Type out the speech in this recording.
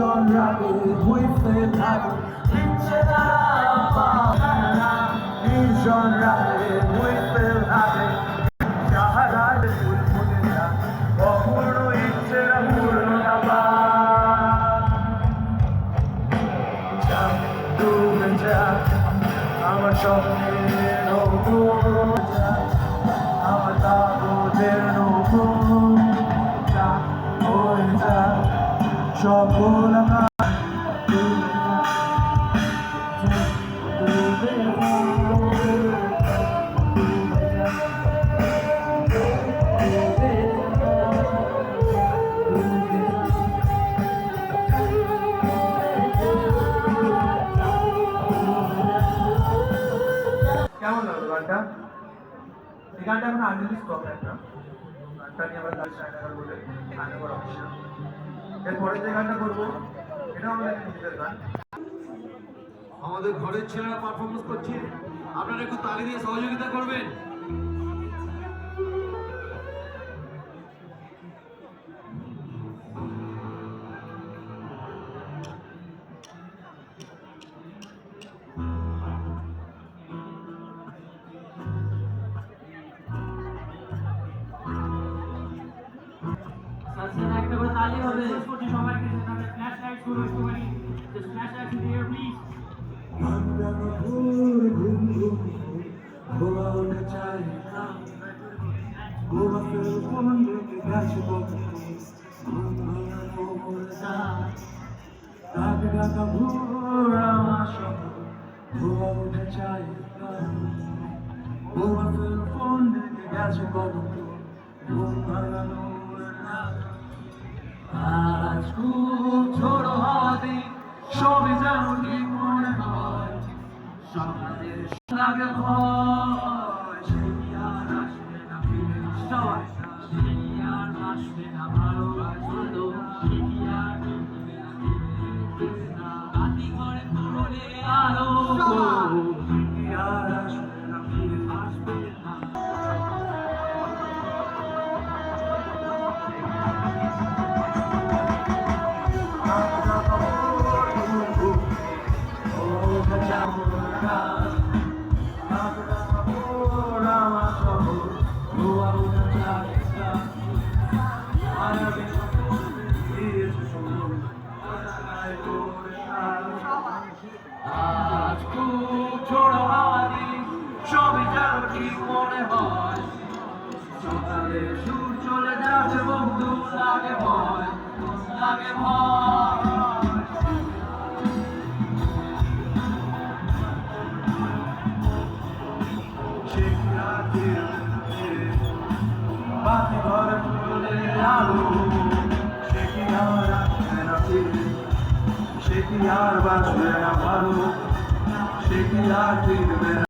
Tension রাখে বুঝতে থাকে। দিচ্ছে না পায়। যাক ডুবে যাক আমার স্বপ্নের নৌকো আমার তাবদের নৌকো সকল। কেমন লাগল গানটা এই এখন আনরিলিজ কম একটা গানটা নিয়ে কাজ সাইনাগার বলে করব আমাদের আমাদের ঘরের ছেলেরা পারফরমেন্স করছে। আপনারা একটু তালি দিয়ে সহযোগিতা করবেন। তালি হবে করছি সবাইকে তাহলে ফ্ল্যাশ লাইট শুরু একটুখানি just flash light here please আমরা ঘুরে ঘুম ঘুম গোয়া উঠে চাই ফের কোন দিকে গেছে বন্ধু ঘুম ভাঙানো মরে যায় ডাক ডাকা ভোর আমার সঙ্গে গোয়া উঠে চাই ফের কোন দিকে গেছে বন্ধু ঘুম ভাঙানো মরে যায় ছোট হাতে সবে যেন কি মনে হয়? সকালের লাগে ভয় সে আর আসবে না ফিরে। সবাই আর আসবে না ভালোবাসলো সকালে সুর চলে যাচ্ছে বন্ধু লাগে ভয়। সে কি আর বাঁচবে না ভালো সে কি আর ফিরবে না